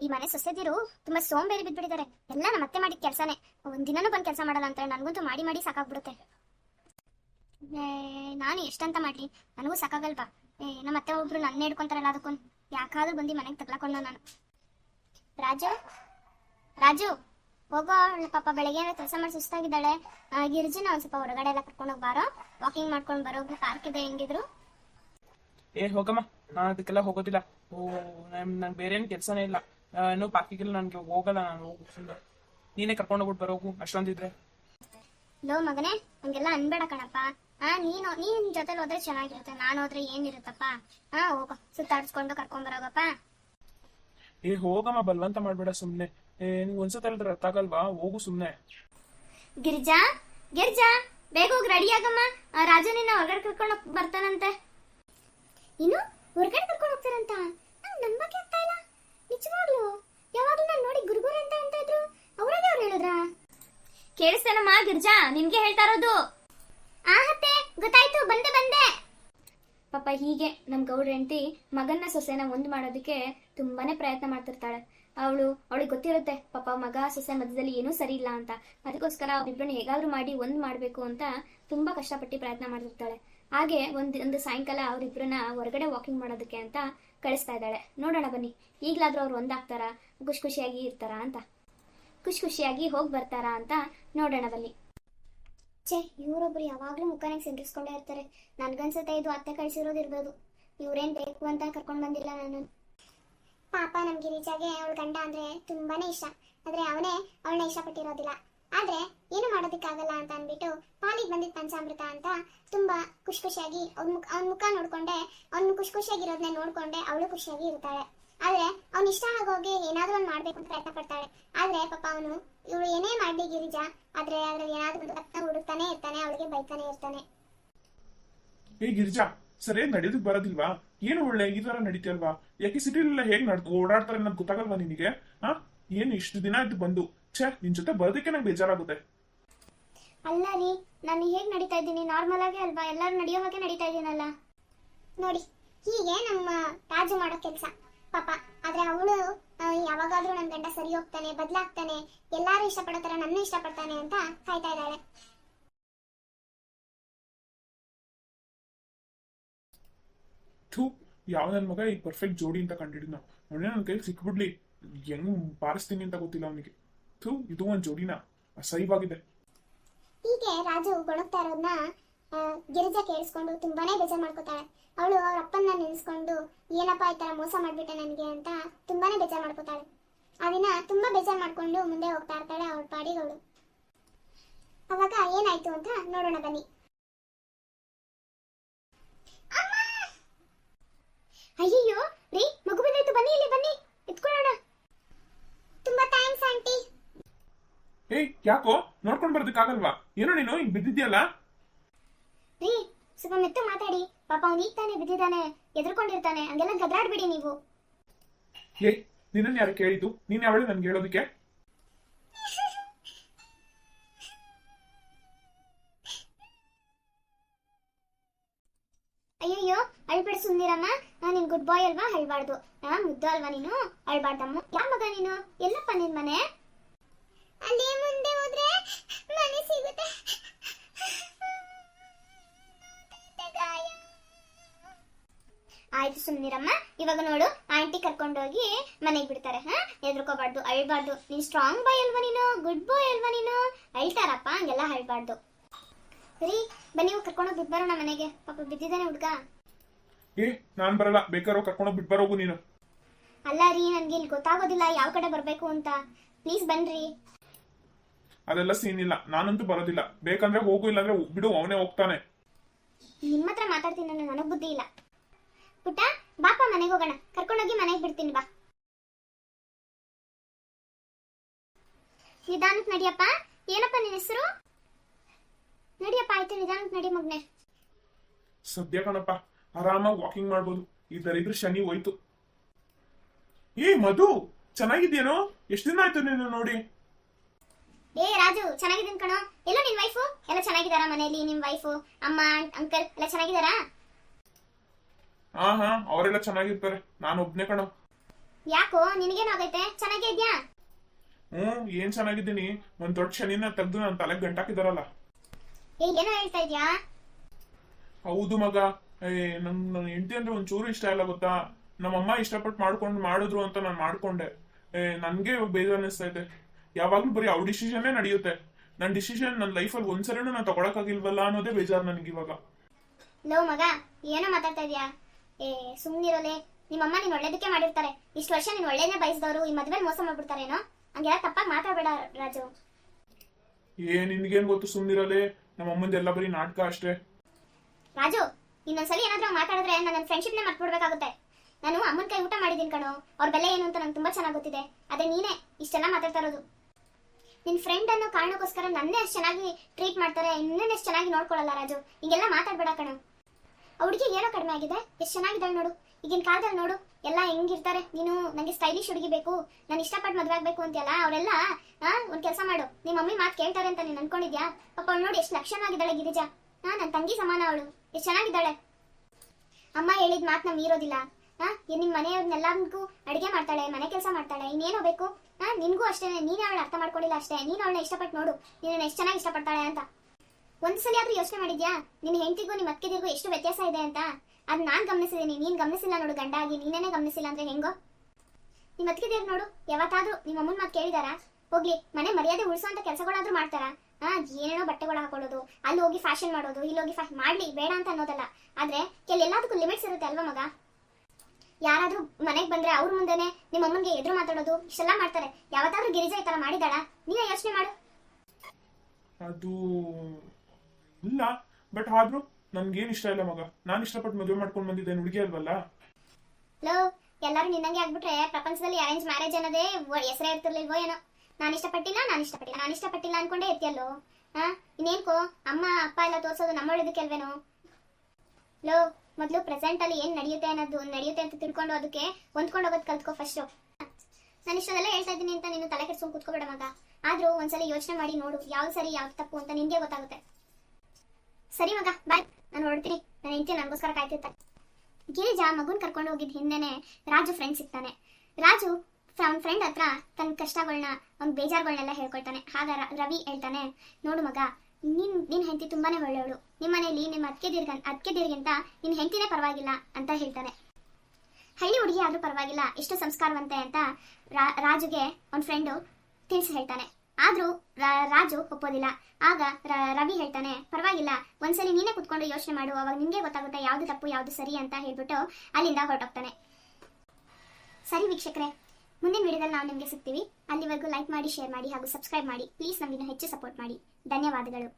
ಈ ಮನೆ ಸೊಸೆದಿರು ತುಂಬಾ ಸೋಂಬೇರಿ ಬಿದ್ಬಿಟ್ಟಿದ್ದಾರೆ. ಎಲ್ಲ ನಮ್ಮ ಅತ್ತೆ ಮಾಡಿದ ಕೆಲಸನೇ. ಒಂದಿನೂ ಬಂದು ಕೆಲಸ ಮಾಡಲ್ಲ ಅಂತಾರೆ ನನಗಂತೂ ಮಾಡಿ ಮಾಡಿ ಸಾಕಾಗ್ಬಿಡುತ್ತೆ. ನಾನು ಎಷ್ಟಂತ ಮಾಡ್ಲಿ? ನನಗೂ ಸಾಕಾಗಲ್ವಾ? ಏ ನಮ್ಮ ಅತ್ತೆ ಒಬ್ರು ನನ್ನ ಹಿಡ್ಕೊಂತಾರಲ್ಲ ಅದಕ್ಕೂ ಯಾಕಾದ್ರೂ ಬಂದು ಮನೆಗೆ ತಗ್ಲಾಕೊಂಡು ನಾನು. ರಾಜು? ರಾಜು? ಹೋಗೋ ಪಾಪ ಬೆಳಗ್ಗೆ ಕೆಲಸ ಮಾಡಿ ಸುಸ್ತಾಗಿದ್ದಾಳೆ. ಗಿರ್ಜಿನ ಒಂದ್ ಸ್ವಲ್ಪ ಹೊರಗಡೆ ಎಲ್ಲ ಕರ್ಕೊಂಡು ಹೋಗಿ ಬಾರೋ ವಾಕಿಂಗ್ ಮಾಡ್ಕೊಂಡು ಬರೋ ಪಾರ್ಕ್ ಇದೆ, ಹೆಂಗಿದ್ರು? ಏ, ಹೋಗಮ್ಮ. ನಾನು ಅದಕ್ಕೆಲ್ಲ ಹೋಗೋದಿಲ್ಲ. ಓ ಬೇರೆ ಏನು ಕೆಲಸನೇ ಇಲ್ಲ. ಇನ್ನೂ ಪಾರ್ಕಿಗೆಲ್ಲ ನನಗೆ ಹೋಗಲ್ಲ ನಾನು ಹೋಗು ಸುಮ್ಮನೆ ನೀನೇ ಕರ್ಕೊಂಡು ಹೋಗ್ಬಿಟ್ಟು ಬರೋಗು ಅಷ್ಟೊಂದಿದ್ರೆ ಲೋ ಮಗನೇ ಹಂಗೆಲ್ಲ ಅನ್ಬೇಡ ಕಣಪ್ಪ. ಆ ನೀನು ನೀನ್ ಜೊತೆಲ್ ಹೋದ್ರೆ ಚೆನ್ನಾಗಿರುತ್ತೆ ನಾನು ಹೋದ್ರೆ ಏನಿರುತ್ತಪ್ಪ? ಹಾ ಹೋಗ ಸುತ್ತಾಡ್ಸ್ಕೊಂಡು ಕರ್ಕೊಂಡ್ ಬರೋಗಪ್ಪ. ಏ ಹೋಗಮ್ಮ ಬಲ್ವಂತ ಮಾಡ್ಬೇಡ ಸುಮ್ನೆ. ಏ ನೀವು ಒಂದ್ಸತಿ ಹೇಳಿದ್ರೆ ಅರ್ಥ ಆಗಲ್ವಾ? ಹೋಗು ಸುಮ್ಮನೆ ಗಿರಿಜಾ ಗಿರಿಜಾ ಬೇಗ ಹೋಗಿ ರೆಡಿ ಆಗಮ್ಮ. ಆ ರಾಜ ನಿನ್ನ ಹೊರಗಡೆ ಕರ್ಕೊಂಡು ಹೋಗ್ ಬರ್ತಾನಂತೆ. ಇನ್ನು ಹೊರಗಡೆ ಕರ್ಕೊಂಡು ಹೋಗ್ತಾರಂತ? ನಂಬಕ್ಕೆ ಆಗ್ತಾ ಇಲ್ಲ. ನಿಜವಾಗ್ಲು? ಯಾವಾಗ್ಲೂ ನಾನು ನೋಡಿ ಗುರುಗುರು ಅಂತ ಅಂತ ಇದ್ರು ಅವ್ರಾಗೆ ಅವ್ರು ಹೇಳಿದ್ರ? ಕೇಳಿಸ್ತೇನಮ್ಮ ಗಿರ್ಜಾ, ನಿಮ್ಗೆ ಹೇಳ್ತಾ ಇರೋದು? ಆಹತ್ತೆ ಗೊತ್ತಾಯ್ತು, ಬಂದೆ ಬಂದೆ. ಪಾಪ ಹೀಗೆ ನಮ್ ಗೌಡ್ರ ಹೆಂಡತಿ ಮಗನ್ನ ಸೊಸೆನ ಒಂದ್ ಮಾಡೋದಕ್ಕೆ ತುಂಬಾನೇ ಪ್ರಯತ್ನ ಮಾಡ್ತಿರ್ತಾಳೆ. ಅವಳು, ಅವಳಿಗೆ ಗೊತ್ತಿರುತ್ತೆ, ಪಾಪ ಮಗ, ಸೊಸೆ ಮಧ್ಯದಲ್ಲಿ ಏನೂ ಸರಿ ಇಲ್ಲ ಅಂತ. ಅದಕ್ಕೋಸ್ಕರ ಅವರಿಬ್ಬರನ್ನ ಹೇಗಾದ್ರೂ ಮಾಡಿ ಒಂದ್ ಮಾಡ್ಬೇಕು ಅಂತ ತುಂಬಾ ಕಷ್ಟಪಟ್ಟು ಪ್ರಯತ್ನ ಮಾಡ್ತಿರ್ತಾಳೆ. ಹಾಗೆ ಒಂದ್, ಒಂದು ಸಾಯಂಕಾಲ ಅವರಿಬ್ಬರನ್ನ ಹೊರಗಡೆ ವಾಕಿಂಗ್ ಮಾಡೋದಕ್ಕೆ ಅಂತ ಕಳಿಸ್ತಾ ಇದ್ದಾಳೆ. ನೋಡೋಣ ಬನ್ನಿ, ಈಗಲಾದರೂ ಅವ್ರು ಒಂದಾಗ್ತಾರಾ, ಖುಷಿ ಖುಷಿಯಾಗಿ ಇರ್ತಾರಾ ಅಂತ. ಖುಷಿ ಖುಷಿಯಾಗಿ ಹೋಗಿ ಬರ್ತಾರಾ ಅಂತ ನೋಡೋಣ ಬನ್ನಿ. ಛೇ, ಇವರೊಬ್ರು ಯಾವಾಗಲೂ ಮುಖಾನಾಗ ಸಿಂಗಿಸ್ಕೊಂಡೇ ಇರ್ತಾರೆ. ನನ್ಗನ್ಸುತ್ತೆ ಇದು ಅತ್ತೆ ಕಳ್ಸಿರೋದಿರ್ಬೋದು ಇವ್ರೇನ್ ಬೇಕು ಅಂತ ಕರ್ಕೊಂಡು ಬಂದಿಲ್ಲ ನಾನು ಪಾಪ ನಮಗೆ ಗಿರಿಜಾಗೆ ಅವಳ ಗಂಡ ಅಂದ್ರೆ ತುಂಬಾನೇ ಇಷ್ಟ. ಆದ್ರೆ ಅವನೇ ಅವಳನ್ನ ಇಷ್ಟಪಟ್ಟಿರೋದಿಲ್ಲ. ಆದ್ರೆ ಏನು ಮಾಡೋದಕ್ಕಾಗಲ್ಲ ಅಂತ ಅಂದ್ಬಿಟ್ಟು ಪಾಲಿಗೆ ಬಂದಿದ್ ಪಂಚಾಮೃತ ಅಂತ ತುಂಬಾ ಖುಷಿ ಖುಷಿಯಾಗಿ ಅವ್ನ ಮುಖ ಅವ್ನ ಮುಖ ನೋಡ್ಕೊಂಡೆ, ಅವ್ನ ಖುಷಿ ಖುಷಿಯಾಗಿರೋದನ್ನ ನೋಡ್ಕೊಂಡೆ ಅವಳು ಖುಷಿಯಾಗಿ ಇರ್ತಾಳೆ. ಆದ್ರೆ ಅವ್ನ ಇಷ್ಟ ಆಗೋಗಿ ಏನಾದ್ರೂ ಒಂದು ಮಾಡ್ಬೇಕು ಅಂತ ಪ್ರಯತ್ನ ಪಡ್ತಾಳೆ. ಆದ್ರೆ ಪಾಪ ಅವನು ಇವಳು ಏನೇ ಮಾಡ್ಲಿ ಗಿರಿಜಾ, ಆದ್ರೆ ಅದ್ರಲ್ಲಿ ಏನಾದ್ರೂ ಒಂದು ರಕ್ತ ಹುಡುಕ್ತಾನೆ ಇರ್ತಾನೆ, ಅವಳಿಗೆ ಬೈತಾನೆ ಇರ್ತಾನೆ. ಏ ಗಿರಿಜಾ, ಸರಿ ನಡೆಯೋದಕ್ ಬರೋದಿಲ್ವಾ? ಏನು ಒಳ್ಳೆ ಈ ತರ ನಡೀತಿಯಲ್ವಾ ಯಾಕೆ ಸಿಟಿಲೆಲ್ಲ ಹೇಗ್ ಓಡಾಡ್ತಾರೆ ಅನ್ನೋದು ಗೊತ್ತಾಗಲ್ವಾ ನಿನಗೆ? ಹಾ? ಏನು ಇಷ್ಟು ದಿನ ಆಯ್ತು ಬಂದು? ಛೇ ನಿನ್ ಜೊತೆ ಬರೋದಕ್ಕೆ ನಂಗೆ ಬೇಜಾರಾಗುತ್ತೆ. ಅಲ್ಲ ರೀ ನಾನು ಹೇಗೆ ನಡೀತಾ ಇದ್ದೀನಿ? ನಾರ್ಮಲ್ ಆಗಿ ಅಲ್ವಾ? ಎಲ್ಲರೂ ನಡೆಯೋ ಹಾಗೆ ನಡೀತಾ ಇದ್ದೀನಲ್ಲ ನೋಡಿ ಹೀಗೆ ನಮ್ಮ ರಾಜು ಮಾಡೋ ಕೆಲಸ. ಪಾಪ ಆದ್ರೆ ಅವಳು ಯಾವಾಗಾದ್ರೂ ನನ್ನ ಗಂಡ ಸರಿ ಹೋಗ್ತಾನೆ ಬದಲಾಗ್ತಾನೆ ಎಲ್ಲಾರು ಇಷ್ಟಪಡೋ ತರ ನನ್ನ ಇಷ್ಟಪಡ್ತಾನೆ ಅಂತ ಕಾಯ್ತಾ ಇದ್ದಾಳೆ. ಥೂ ಯಾವ ಮಗ ಈ ಪರ್ಫೆಕ್ಟ್ ಜೋಡಿ ಅಂತ ಕಂಡಿಡಿದ್ನ ಅವನೇ ನನ್ನ ಕೈಗೆ ಸಿಕ್ಬಿಡ್ಲಿ. ಹೆಂಗ್ ಬಾರಿಸ್ತೀನಿ ಅಂತ ಗೊತ್ತಿಲ್ಲ ಅವನಿಗೆ. ಇದು ಒಂದು ಜೋಡಿನ? ಅಸಹ್ಯವಾಗಿದೆ ಹೀಗೆ ರಾಜು ಗೊಣಗ್ತಾ ಇರೋದನ್ನ ಗಿರಿಜಾ ಕೇಳಿಸ್ಕೊಂಡು ತುಂಬಾನೇ ಬೇಜಾರ್ ಮಾಡ್ಕೋತಾಳೆ. ಅವಳು ಅವ್ರ ಅಪ್ಪನ್ನ ನೆನೆಸ್ಕೊಂಡು, ಏನಪ್ಪ ಈ ತರ ಮೋಸ ಮಾಡ್ಬಿಟ್ಟೆ ನನಗೆ ಅಂತ ತುಂಬಾನೇ ಬೇಜಾರ್ ಮಾಡ್ಕೋತಾಳೆ. ಆ ದಿನ ತುಂಬಾ ಬೇಜಾರ್ ಮಾಡ್ಕೊಂಡು ಮುಂದೆ ಹೋಗ್ತಾ ಇರ್ತಾಳೆ ಅವಳ ಪಾಡಿಗಳು ಅವಾಗ ಏನಾಯ್ತು ಅಂತ ನೋಡೋಣ ಬನ್ನಿ. ಅಯ್ಯಯ್ಯೋ, ರೀ, ಮಗು ಬಂದಾಯ್ತು ಬನ್ನಿ ಇಲ್ಲಿ, ಬನ್ನಿ, ಎತ್ಕೊಳ್ಳೋಣ. ತುಂಬಾ ಥ್ಯಾಂಕ್ಸ್ ಆಂಟಿ ಏಯ್ ಯಾಕೋ? ನೋಡ್ಕೊಂಡ್ ಬರೋದಕ್ಕಾಗಲ್ವಾ ಏನೋ ನೀನು ಹಿಂಗ್ ಬಿದ್ದಿದ್ಯಲ್ಲ? ರೀ ಸ್ವಲ್ಪ ಮೆತ್ತ ಮಾತಾಡಿ. ಪಾಪ ಅವ್ನು ಈಗ ತಾನೇ ಬಿದ್ದಿದ್ದಾನೆ ಎದುರ್ಕೊಂಡಿರ್ತಾನೆ ಹಂಗೆಲ್ಲ ಗದ್ರಾಡ್ಬಿಡಿ ನೀವು. ಏ ನಿನ್ನ ಯಾರು ಕೇಳಿದ್ದು? ನೀನ್ ಯಾವಳು ನನ್ಗೆ ಹೇಳೋದಕ್ಕೆ? ಅಯ್ಯಯ್ಯೋ ಅಳ್ಬೇಡ ಸುಂದಿರಮ್ಮ ನಾನು ನಿನ್ ಗುಡ್ ಬಾಯ್ ಅಲ್ವಾ? ಅಳ್ಬಾರ್ದು. ಮುದ್ದು ಅಲ್ವಾ ನೀನು? ಅಳ್ಬಾರ್ದಮ್ಮ. ಯಾವ ಮಗ ನೀನು? ಎಲ್ಲಪ್ಪ ನಿನ್ ಮನೆ? ಅಲ್ಲೇ ಮುಂದೆ ಹೋದ್ರೆ ಮನೆ ಸಿಗುತ್ತೆ. ಆಯ್ತು ಸುಮ್ನಿರಮ್ಮ ಇವಾಗ ನೋಡು ಆಂಟಿ ಕರ್ಕೊಂಡೋಗಿ ಮನೆಗೆ ಬಿಡ್ತಾರೆ ಹಾ? ಎದ್ರುಕೋಬಾರ್ದು ಅಳ್ಬಾರ್ದು. ನೀನ್ ಸ್ಟ್ರಾಂಗ್ ಬಾಯ್ ಅಲ್ವಾ ನೀನು? ಗುಡ್ ಬಾಯ್ ಅಲ್ವಾ ನೀನು? ಅಳ್ತಾರಪ್ಪ ಹಂಗೆಲ್ಲ ಅಳ್ಬಾರ್ದು ರೀ ಬನ್ನಿ ಕರ್ಕೊಂಡು ಕರ್ಕೊಂಡೋಗಿ ಬಿಟ್ಟು ಬರೋಣ ಮನೆಗೆ. ಪಾಪ ಬಿದ್ದಿದ್ದಾನೆ ಹುಡ್ಗ. ಏ ನಾನ್ ಬರಲ್ಲ ಕರ್ಕೊಂಡೋಗಿ ಬಿಟ್ ಬರೋಗು ನೀನು. ಅಲ್ಲ ರೀ ನನ್ಗೆ ಇಲ್ಲಿ ಗೊತ್ತಾಗೋದಿಲ್ಲ ಯಾವ ಕಡೆ ಬರ್ಬೇಕು ಅಂತ. ಪ್ಲೀಸ್ ಬನ್ರಿ. ಅದೆಲ್ಲ ಸೀನ್ ಇಲ್ಲ. ನಾನಂತೂ ಬರೋದಿಲ್ಲ. ಬೇಕಂದ್ರೆ ಹೋಗು ಇಲ್ಲಾಂದ್ರೆ ಬಿಡು ಅವನೇ ಹೋಗ್ತಾನೆ. ನಿಮ್ಮ ಹತ್ರ ಮಾತಾಡ್ತೀನಿ ನನಗೆ ನನಗ್ ಬುದ್ಧಿ ಇಲ್ಲ. ಪುಟ್ಟ ಬಾಪ ಮನೆಗೆ ಹೋಗೋಣ. ಕರ್ಕೊಂಡೋಗಿ ಮನೆಗೆ ಬಿಡ್ತೀನಿ ಬಾ. ನಿಧಾನಕ್ಕೆ ನಡಿಯಪ್ಪ. ಏನಪ್ಪ ನಿನ್ನ ಹೆಸರು? ನಡಿಯಪ್ಪ ಆಯ್ತು ನಿಧಾನಕ್ಕೆ ನಡಿ ಮಗ್ನೆ. ಸದ್ಯ ಕಣಪ್ಪ ಆರಾಮಾಗಿ ವಾಕಿಂಗ್ ಮಾಡ್ಬೋದು. ಈ ದರಿದ್ರ ಶನಿ ಹೋಯ್ತು. ಏ ಮಧು ಚೆನ್ನಾಗಿದ್ಯೇನೋ ಎಷ್ಟು ದಿನ ಆಯ್ತು ನೀನು ನೋಡಿ? ಏ ರಾಜು ಚೆನ್ನಾಗಿದ್ದೀನಿ ಕಣೋ. ಎಲ್ಲ ನಿನ್ ವೈಫು ಎಲ್ಲ ಚೆನ್ನಾಗಿದಾರ ಮನೆಯಲ್ಲಿ ನಿಮ್ ವೈಫು ಅಮ್ಮ ಅಂಕಲ್ ಎಲ್ಲ ಚೆನ್ನಾಗಿದಾರಾ ಹಾ ಹಾ ಅವರೆಲ್ಲ ಚೆನ್ನಾಗಿರ್ತಾರೆ. ನಾನು ಒಬ್ನೇ ಕಣೋ. ಯಾಕೋ ನಿನಗೇನಾಗೈತೆ ಚೆನ್ನಾಗೇ ಇದ್ಯಾ? ಹ್ಮ್ ಏನ್ ಚೆನ್ನಾಗಿದ್ದೀನಿ. ಒಂದ್ ದೊಡ್ಡ ಶನಿನ ತೆಗ್ದು ನನ್ನ ತಲೆಗೆ ಗಂಟಾಕಿದಾರಲ್ಲ ಏ ಏನೋ ಹೇಳ್ತಾ ಇದ್ಯಾ? ಹೌದು ಮಗ. ಏ ನಮ್ ನನ್ನ ಹೆಂಡತಿ ಅಂದ್ರೆ ಒಂಚೂರು ಇಷ್ಟ ಇಲ್ಲ ಗೊತ್ತಾ? ನಮ್ಮಮ್ಮ ಇಷ್ಟಪಟ್ಟು ಮಾಡ್ಕೊಂಡು ಮಾಡಿದ್ರು ಅಂತ ನಾನು ಮಾಡ್ಕೊಂಡೆ. ಏ ನನ್ಗೆ ಬೇಜಾರ್ ಅನಿಸ್ತಾ ಇದೆ. ಯಾವಾಗ್ಲೂ ಬರೀ ಅವ್ರ ಡಿಸಿಷನ್ ನಡೆಯುತ್ತೆ. ನನ್ನ ಡಿಸಿಷನ್ ನನ್ನ ಲೈಫಲ್ಲಿ ಒಂದ್ಸರಿನೂ ನಾನು ತಗೊಳಕ್ಕಾಗಿಲ್ವಲ್ಲ ಅನ್ನೋದೇ ಬೇಜಾರ್ ನನಗೆ ಇವಾಗ ಲೋ ಮಗ ಏನೋ ಮಾತಾಡ್ತಾ ಇದ್ಯಾ? ಏ ಸುಮ್ನಿರೋಲೆ. ನಿಮ್ಮಮ್ಮ ನೀನ್ ಒಳ್ಳೇದಕ್ಕೆ ಮಾಡಿರ್ತಾರೆ. ಇಷ್ಟು ವರ್ಷ ನೀನ್ ಒಳ್ಳೇನೆ ಬಯಸಿದವರು ಈ ಮದ್ವೆ ಮೋಸ ಮಾಡ್ಬಿಡ್ತಾರೇನೋ? ಹಂಗೆಲ್ಲ ತಪ್ಪಾಗಿ ಮಾತಾಡಬೇಡ ರಾಜು. ಏ ನಿನ್ಗೇನ್ ಗೊತ್ತು ಸುಮ್ನಿರೋಲೆ? ನಮ್ಮ ಅಮ್ಮಂದೆಲ್ಲ ಬರೀ ನಾಟಕ ಅಷ್ಟೇ. ರಾಜು ಇನ್ನೊಂದ್ಸಲಿ ಏನಾದ್ರೂ ಮಾತಾಡಿದ್ರೆ ನನ್ನ ಫ್ರೆಂಡ್ಶಿಪ್ನೇ ಮರ್ತ್ಬಿಡ್ಬೇಕಾಗುತ್ತೆ. ನಾನು ಅಮ್ಮನ ಕೈ ಊಟ ಮಾಡಿದೀನಿ ಕಣೋ. ಅವ್ರ ಬೆಲೆ ಏನು ಅಂತ ನಂಗೆ ತುಂಬಾ ಚೆನ್ನಾಗಿ ಗೊತ್ತಿದೆ. ಅದೇ ನೀನೇ ಇಷ್ಟೆಲ್ಲ ಮಾತಾಡ್ತಾ ಇರೋದು. ನಿನ್ ಫ್ರೆಂಡ್ ಅನ್ನೋ ಕಾರಣಕ್ಕೋಸ್ಕರ ನನ್ನೇ ಅಷ್ಟು ಚೆನ್ನಾಗಿ ಟ್ರೀಟ್ ಮಾಡ್ತಾರೆ, ಇನ್ನೇನು ಎಷ್ಟು ಚೆನ್ನಾಗಿ ನೋಡ್ಕೊಳಲ್ಲ ರಾಜು? ಹಿಂಗೆಲ್ಲ ಮಾತಾಡ್ಬೇಡ ಕಣ. ಹುಡುಗಿ ಏನೋ ಕಡಿಮೆ ಆಗಿದೆ, ಎಷ್ಟು ಚೆನ್ನಾಗಿದ್ದಾಳೆ ನೋಡು. ಈಗಿನ ಕಾಲದಲ್ಲಿ ನೋಡು, ಎಲ್ಲ ಹೆಂಗಿರ್ತಾರೆ. ನೀನು ನನಗೆ ಸ್ಟೈಲಿಶ್ ಹುಡುಗಿ ಬೇಕು, ನಾನು ಇಷ್ಟಪಟ್ಟು ಮದುವೆ ಆಗಬೇಕು ಅಂತೆಲ್ಲ ಅವರೆಲ್ಲ ಒಂದು ಕೆಲಸ ಮಾಡು. ನಿಮ್ಮ ಮಮ್ಮಿ ಮಾತು ಕೇಳ್ತಾರೆ ಅಂತ ನೀನು ಅನ್ಕೊಂಡಿದ್ಯಾ? ಪಾಪ ಅವಳು ನೋಡಿ ಎಷ್ಟು ಲಕ್ಷಣವಾಗಿದ್ದಾಳೆ ಗಿರಿಜಾ. ಹಾ ನನ್ನ ತಂಗಿ ಸಮಾನ ಅವಳು. ಎಷ್ಟು ಚೆನ್ನಾಗಿದ್ದಾಳೆ. ಅಮ್ಮ ಹೇಳಿದ ಮಾತನ್ನ ಮೀರೋದಿಲ್ಲ. ಹಾ ನಿಮ್ ಮನೆಯವ್ರನ್ನೆಲ್ಲರಿಗೂ ಅಡುಗೆ ಮಾಡ್ತಾಳೆ, ಮನೆ ಕೆಲಸ ಮಾಡ್ತಾಳೆ, ಇನ್ನೇನೋ ಬೇಕು? ಹಾ, ನಿನಗೂ ಅಷ್ಟೇ, ನೀನೇ ಅವಳು ಅರ್ಥ ಮಾಡ್ಕೊಂಡಿಲ್ಲ ಅಷ್ಟೇ, ನೀನು ಅವಳನ್ನ ಇಷ್ಟಪಟ್ಟು ನೋಡು ನೀನು ಎಷ್ಟು ಚೆನ್ನಾಗಿ ಇಷ್ಟಪಡ್ತಾಳೆ ಅಂತ. ಒಂದ್ಸಲಿ ಆದ್ರೂ ಯೋಚನೆ ಮಾಡಿದ್ಯಾ? ನಿನ್ನ ಹೆಂಡತಿಗೂ ನಿಮ್ಮ ಅಕ್ಕಿದಿಗೂ ಎಷ್ಟು ವ್ಯತ್ಯಾಸ ಇದೆ ಅಂತ? ಅದ್ ನಾನು ಗಮನಿಸಿದೀನಿ, ನೀನು ಗಮನಿಸಿಲ್ಲ ನೋಡು ಗಂಡ ಆಗಿ ನೀನೇನೆ ಗಮನಿಸಿಲ್ಲ ಅಂದ್ರೆ ಹೆಂಗೋ? ನಿಮ್ಮ ಅತ್ತಿಗೆದೇವ್ ನೋಡು, ಯಾವತ್ತಾದ್ರೂ ನಿಮ್ಮ ಅಮ್ಮನ ಮಾತು ಕೇಳಿದಾರಾ? ಹೋಗ್ಲಿ, ಮನೆ ಮರ್ಯಾದೆ ಉಳಿಸುವಂತ ಕೆಲಸಗಳಾದ್ರೂ ಮಾಡ್ತಾರಾ? ಹಾ, ಏನೇನೋ ಬಟ್ಟೆಗಳು ಹಾಕೊಳ್ಳೋದು ಅಲ್ಲಿ ಹೋಗಿ ಫ್ಯಾಷನ್ ಮಾಡೋದು ಇಲ್ಲಿ ಹೋಗಿ ಫ್ಯಾ- ಮಾಡ್ಲಿ, ಬೇಡ ಅಂತ ಅನ್ನೋದಲ್ಲ. ಆದ್ರೆ ಕೆಲ ಎಲ್ಲದಕ್ಕೂ ಲಿಮಿಟ್ಸ್ ಇರುತ್ತೆ ಅಲ್ವಾ ಮಗ? ಯಾರಾದ್ರೂ ಮನೆಗೆ ಬಂದ್ರೆ ಅವ್ರ ಮುಂದೆನೆ ನಿಮ್ಮ ಅಮ್ಮನ್ಗೆ ಎದುರು ಮಾತಾಡೋದು ಇಷ್ಟೆಲ್ಲ ಮಾಡ್ತಾರೆ. ಯಾವತ್ತಾದ್ರೂ ಗಿರಿಜಾ ಈ ತರ ಮಾಡಿದಾಳ ನೀನೇ ಯೋಚನೆ ಮಾಡು. ಅದು ಇಲ್ಲ ಬಟ್ ಆದ್ರೂ ನನ್ಗೇನ್ ಇಷ್ಟ ಇಲ್ಲ ಮಗ. ನಾನ್ ಇಷ್ಟಪಟ್ಟು ಮದುವೆ ಮಾಡ್ಕೊಂಡು ಬಂದಿದ್ದೇನೆ ಹುಡುಗಿ ಅಲ್ವಲ್ಲ? ಲೋ ಎಲ್ಲರೂ ನಿನ್ನಂಗೆ ಆಗ್ಬಿಟ್ರೆ ಪ್ರಪಂಚದಲ್ಲಿ ಅರೇಂಜ್ ಮ್ಯಾರೇಜ್ ಅನ್ನೋದೇ ಹೆಸರೇ ಇರ್ತಿರ್ಲಿಲ್ವೋ ಏನೋ. ನಾನು ಇಷ್ಟಪಟ್ಟಿಲ್ಲ ನಾನು ಇಷ್ಟಪಟ್ಟಿಲ್ಲ ನಾನು ಇಷ್ಟಪಟ್ಟಿಲ್ಲ ಅನ್ಕೊಂಡೇ ಇರ್ತಿಯಲ್ಲೋ ಹಾ? ಇನ್ನೇನ್ಕೋ ಅಮ್ಮ ಅಪ್ಪ ಎಲ್ಲ ತೋರ್ಸೋದು ನಮ್ಮ ಒಳ್ಳೇದಕ್ಕೆ ಅಲ್ವೇನೋ? ಲೋ ಮೊದಲು ಪ್ರೆಸೆಂಟ್ ಅಲ್ಲಿ ಏನ್ ನಡೆಯುತ್ತೆ ಅನ್ನೋದು ನಡೆಯುತ್ತೆ ಅಂತ ತಿಳ್ಕೊಂಡು ಅದಕ್ಕೆ ಹೊಂದ್ಕೊಂಡು ಹೋಗೋದು ಕಲ್ತ್ಕೋ ಫಸ್ಟು ನಾನು ಇಷ್ಟೊಂದೆಲ್ಲ ಹೇಳ್ತಾ ಇದ್ದೀನಿ ಅಂತ ನೀನು ತಲೆ ಕೆಡ್ಸ್ಕೊಂಡು ಕೂತ್ಕೋಬೇಡ ಮಗ. ಆದ್ರೂ ಒಂದ್ಸಲ ಯೋಚನೆ ಮಾಡಿ ನೋಡು ಯಾವ್ದು ಸರಿ ಯಾವ್ದು ತಪ್ಪು ಅಂತ ನಿನ್ಗೆ ಗೊತ್ತಾಗುತ್ತೆ. ಸರಿ ಮಗ ಬಾಯ್ ನಾನು ಹೊರಡ್ತೀನಿ. ನನ್ನ ಹೆಂಡತಿ ನನಗೋಸ್ಕರ ಕಾಯ್ತಿರ್ತಾರೆ ಗಿರಿಜಾ ಮಗುನ್ ಕರ್ಕೊಂಡು ಹೋಗಿದ್ದ ಹಿಂದೆನೆ ರಾಜು ಫ್ರೆಂಡ್ ಸಿಗ್ತಾನೆ ರಾಜು ಅವನ ಫ್ರೆಂಡ್ ಹತ್ರ ತನ್ನ ಕಷ್ಟಗಳನ್ನ ಅವ್ನ ಬೇಜಾರುಗಳನ್ನೆಲ್ಲ ಹೇಳ್ಕೊಳ್ತಾನೆ. ಹಾಗ ರವಿ ಹೇಳ್ತಾನೆ, ನೋಡು ಮಗ ನಿನ್ ನಿನ್ ಹೆಂಡತಿ ತುಂಬಾನೇ ಒಳ್ಳೆಯವಳು. ನಿಮ್ಮ ಮನೇಲಿ ನಿಮ್ಮ ಅತ್ತಿಗೆ ದೀರ್ಘ ಅತ್ತಿಗೆ ದೀರ್ಘಂತ ನಿನ್ ಹೆಂಡತಿನೇ ಪರವಾಗಿಲ್ಲ ಅಂತ ಹೇಳ್ತಾನೆ. ಹಳ್ಳಿ ಹುಡುಗಿ ಆದ್ರೂ ಪರವಾಗಿಲ್ಲ ಎಷ್ಟು ಸಂಸ್ಕಾರವಂತೆ ಅಂತ ರಾಜುಗೆ ಒಂದ್ ಫ್ರೆಂಡು ತಿಳಿಸಿ ಹೇಳ್ತಾನೆ. ಆದ್ರೂ ರಾಜು ಒಪ್ಪೋದಿಲ್ಲ. ಆಗ ರವಿ ಹೇಳ್ತಾನೆ, ಪರವಾಗಿಲ್ಲ, ಒಂದ್ಸಲಿ ನೀನೇ ಕುತ್ಕೊಂಡು ಯೋಚನೆ ಮಾಡು, ಅವಾಗ ನಿಮ್ಗೆ ಗೊತ್ತಾಗುತ್ತೆ ಯಾವ್ದು ತಪ್ಪು, ಯಾವ್ದು ಸರಿ ಅಂತ ಹೇಳ್ಬಿಟ್ಟು ಅಲ್ಲಿಂದ ಹೊರಟೋಗ್ತಾನೆ. ಸರಿ ವೀಕ್ಷಕರೇ ಮುಂದಿನ ವಿಡಿಯೋದಲ್ಲಿ ನಾವು ನಿಮಗೆ ಸಿಗ್ತೀವಿ. ಅಲ್ಲಿವರೆಗೂ ಲೈಕ್ ಮಾಡಿ ಶೇರ್ ಮಾಡಿ ಹಾಗೂ ಸಬ್ಸ್ಕ್ರೈಬ್ ಮಾಡಿ. ಪ್ಲೀಸ್ ನಮಗೆ ಹೆಚ್ಚು ಸಪೋರ್ಟ್ ಮಾಡಿ. ಧನ್ಯವಾದಗಳು.